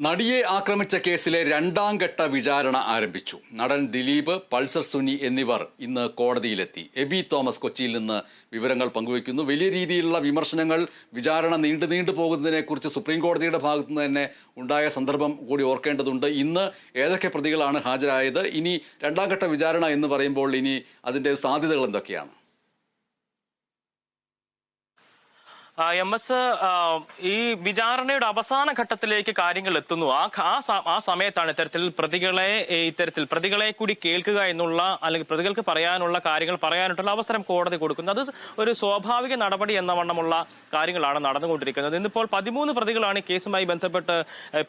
നടിയെ ആക്രമിച്ച കേസിലെ രണ്ടാം ഘട്ട വിചാരണ ആരംഭിച്ചു. നടൻ ദിലീപ് പൾസർ സുനി എന്നിവർ ഇന്ന് കോടതിയിലെത്തി. എബി തോമസ് കൊച്ചിയിൽ നിന്ന് വിവരങ്ങൾ പങ്കുവയ്ക്കുന്നു. വലിയ രീതിയിലുള്ള വിമർശനങ്ങൾ വിചാരണ നീണ്ടു നീണ്ടു പോകുന്നതിനെക്കുറിച്ച് സുപ്രീം കോടതിയുടെ ഭാഗത്തു നിന്ന് തന്നെ ഉണ്ടായ സന്ദർഭം കൂടി ഓർക്കേണ്ടതുണ്ട്. ഇന്ന് ഏതൊക്കെ പ്രതികളാണ് ഹാജരായത്? ഇനി രണ്ടാം ഘട്ട വിചാരണ എന്ന് പറയുമ്പോൾ ഇനി അതിന്റെ സാധ്യതകൾ എന്തൊക്കെയാണ് ആ, എം എസ് ഈ വിചാരണയുടെ അവസാന ഘട്ടത്തിലേക്ക് കാര്യങ്ങൾ എത്തുന്നു. ആ ആ സമയത്താണ് ഇത്തരത്തിൽ പ്രതികളെ ഇത്തരത്തിൽ പ്രതികളെ കൂടി കേൾക്കുക എന്നുള്ള അല്ലെങ്കിൽ പ്രതികൾക്ക് പറയാനുള്ള കാര്യങ്ങൾ പറയാനായിട്ടുള്ള അവസരം കോടതി കൊടുക്കുന്നത് അത് ഒരു സ്വാഭാവിക നടപടി എന്ന വണ്ണമുള്ള കാര്യങ്ങളാണ് നടന്നുകൊണ്ടിരിക്കുന്നത്. ഇന്നിപ്പോൾ പതിമൂന്ന് പ്രതികളാണ് കേസുമായി ബന്ധപ്പെട്ട്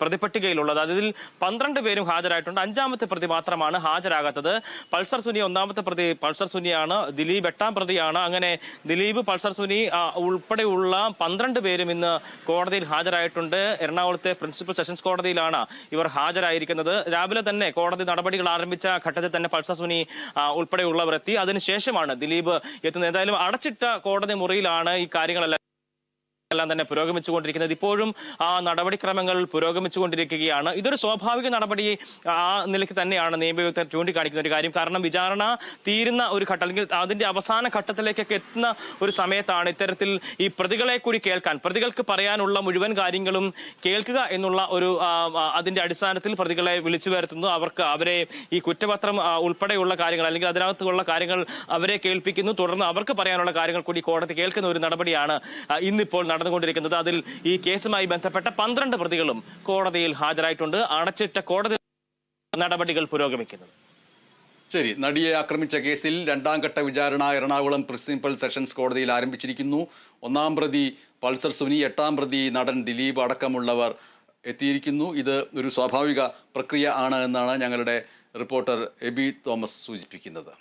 പ്രതിപട്ടികയിലുള്ളത്. അതിൽ പന്ത്രണ്ട് പേരും ഹാജരായിട്ടുണ്ട്. അഞ്ചാമത്തെ പ്രതി മാത്രമാണ് ഹാജരാകാത്തത്. പൾസർ സുനി ഒന്നാമത്തെ പ്രതി പൾസർ സുനിയാണ്. ദിലീപ് എട്ടാം പ്രതിയാണ്. അങ്ങനെ ദിലീപ് പൾസർ സുനി ആ, ഉൾപ്പെടെയുള്ള പന്ത്രണ്ട് പേരും ഇന്ന് കോടതിയിൽ ഹാജരായിട്ടുണ്ട്. എറണാകുളത്തെ പ്രിൻസിപ്പൽ സെഷൻസ് കോടതിയിലാണ് ഇവർ ഹാജരായിരിക്കുന്നത്. രാവിലെ തന്നെ കോടതി നടപടികൾ ആരംഭിച്ച ഘട്ടത്തിൽ തന്നെ പൾസസുനി ഉൾപ്പെടെയുള്ളവർ എത്തി. അതിനുശേഷമാണ് ദിലീപ് എത്തുന്നത്. ഏതായാലും അടച്ചിട്ട കോടതി മുറിയിലാണ് ഈ കാര്യങ്ങളെല്ലാം എല്ലാം തന്നെ പുരോഗമിച്ചുകൊണ്ടിരിക്കുന്നത്. ഇപ്പോഴും ആ നടപടിക്രമങ്ങൾ പുരോഗമിച്ചുകൊണ്ടിരിക്കുകയാണ്. ഇതൊരു സ്വാഭാവിക നടപടി ആ നിലയ്ക്ക് തന്നെയാണ് നിയമവിദഗ്ധർ ചൂണ്ടിക്കാണിക്കുന്ന ഒരു കാര്യം. കാരണം വിചാരണ തീരുന്ന ഒരു ഘട്ടം അല്ലെങ്കിൽ അതിന്റെ അവസാന ഘട്ടത്തിലേക്കൊക്കെ എത്തുന്ന ഒരു സമയത്താണ് ഇത്തരത്തിൽ ഈ പ്രതികളെ കൂടി കേൾക്കാൻ പ്രതികൾക്ക് പറയാനുള്ള മുഴുവൻ കാര്യങ്ങളും കേൾക്കുക എന്നുള്ള ഒരു അതിന്റെ അടിസ്ഥാനത്തിൽ പ്രതികളെ വിളിച്ചു വരുത്തുന്നു. അവർക്ക് അവരെ ഈ കുറ്റപത്രം ഉൾപ്പെടെയുള്ള കാര്യങ്ങൾ അല്ലെങ്കിൽ അതിനകത്തുള്ള കാര്യങ്ങൾ അവരെ കേൾപ്പിക്കുന്നു. തുടർന്ന് അവർക്ക് പറയാനുള്ള കാര്യങ്ങൾ കൂടി കോടതി കേൾക്കുന്ന ഒരു നടപടിയാണ് ഇന്നിപ്പോൾ നടന്നുകൊണ്ടിരിക്കുന്നത്. അതിൽ ഈ കേസുമായി ബന്ധപ്പെട്ട പന്ത്രണ്ട് പ്രതികളും കോടതിയിൽ ഹാജരായിട്ടുണ്ട്. അടച്ചിട്ട കോടതി നടപടികൾ പുരോഗമിക്കുന്നത് ശരി. നടിയെ ആക്രമിച്ച കേസിൽ രണ്ടാം ഘട്ട വിചാരണ എറണാകുളം പ്രിൻസിപ്പൽ സെഷൻസ് കോടതിയിൽ ആരംഭിച്ചിരിക്കുന്നു. ഒന്നാം പ്രതി പൾസർ സുനി എട്ടാം പ്രതി നടൻ ദിലീപ് അടക്കമുള്ളവർ എത്തിയിരിക്കുന്നു. ഇത് ഒരു സ്വാഭാവിക പ്രക്രിയ ആണ് എന്നാണ് ഞങ്ങളുടെ റിപ്പോർട്ടർ എബി തോമസ് സൂചിപ്പിക്കുന്നത്.